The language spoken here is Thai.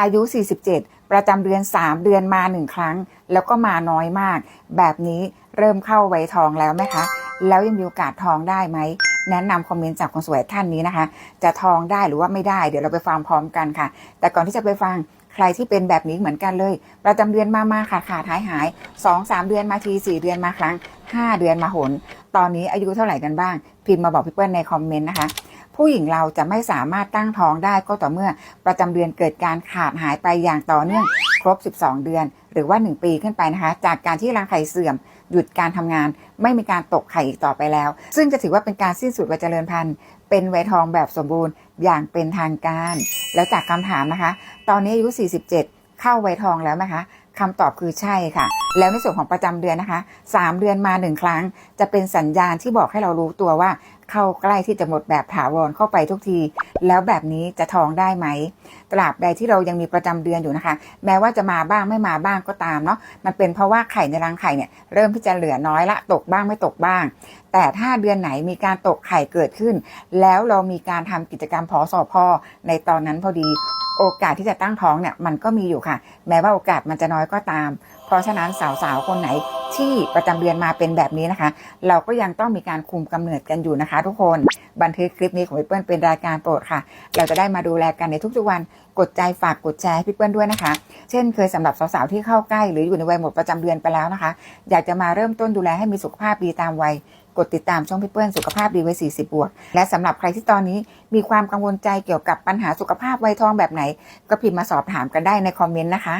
อายุ 47 ประจำเดือน 3 เดือนมา 1 ครั้ง แล้วก็มาน้อยมาก แบบนี้เริ่มเข้าไวทองแล้วไหมคะ แล้วยังมีโอกาสทองได้ไหม แนะนำคอมเมนต์จากคนสวยท่านนี้นะคะ จะทองได้หรือว่าไม่ได้ เดี๋ยวเราไปฟังพร้อมกันค่ะ แต่ก่อนที่จะไปฟังใครที่เป็นแบบนี้เหมือนกันเลย ประจำเดือนมามาขาดขาดหายหายสองสามเดือนมาทีสี่เดือนมาครั้งห้าเดือนมาหน ตอนนี้อายุเท่าไหร่กันบ้าง พิมพ์มาบอกพี่เปิ้ลในคอมเมนต์นะคะ ผู้หญิงเราจะไม่สามารถตั้งท้องได้ก็ต่อเมื่อ ประจำเดือนเกิดการขาดหายไปอย่างต่อเนื่องครบ 12 เดือน หรือว่า 1 ปีขึ้นไปนะคะ จากการที่รังไข่เสื่อม หยุดการทำงาน ไม่มีการตกไข่อีกต่อไปแล้ว ซึ่งจะถือว่าเป็นการสิ้นสุดวัยเจริญพันธุ์เป็นวัยทองแบบสมบูรณ์อย่างเป็นทางการ แล้วจากคำถามนะคะ ตอนนี้อายุ 47 เข้าวัยทองแล้วไหมคะ คำตอบคือใช่ค่ะ แล้วในส่วนของประจำเดือนนะคะ 3 เดือนมา 1 ครั้ง จะเป็นสัญญาณที่บอกให้เรารู้ตัวว่า เข้าใกล้ที่จะหมดแบบถาวรเข้าไปทุกที แล้วแบบนี้จะท้องได้ไหม ตราบใดที่เรายังมีประจำเดือนอยู่นะคะ แม้ว่าจะมาบ้างไม่มาบ้างก็ตามเนาะ มันเป็นเพราะว่าไข่ในรังไข่เนี่ยเริ่มที่จะเหลือน้อยละ ตกบ้างไม่ตกบ้าง แต่ถ้าเดือนไหนมีการตกไข่เกิดขึ้น แล้วเรามีการทำกิจกรรมพอสอพอในตอนนั้นพอดี โอกาสที่จะตั้งท้องเนี่ยมันก็มีอยู่ค่ะ แม้ว่าโอกาสมันจะน้อยก็ตาม เพราะฉะนั้นสาวๆคนไหนที่ประจำเดือนมาเป็นแบบนี้นะคะ เราก็ยังต้องมีการคุมกำเนิดกันอยู่นะคะ ทุกคนบันทึกคลิปนี้ของพี่เปิ้ลเป็นรายการโปรดค่ะ เราจะได้มาดูแลกันในทุกๆวันกดใจฝากกดแชร์พี่เปิ้ลด้วยนะคะ เช่นเคยสำหรับสาวๆที่เข้าใกล้ หรืออยู่ในวัยหมดประจำเดือนไปแล้วนะคะ อยากจะมาเริ่มต้นดูแลให้มีสุขภาพดีตามวัย กดติดตามช่องพี่เปิ้ลสุขภาพดีไว้ 40 บวก และสำหรับใครที่ตอนนี้มีความกังวลใจเกี่ยวกับปัญหาสุขภาพวัยทองแบบไหน ก็พิมพ์มาสอบถามกันได้ในคอมเมนต์นะคะ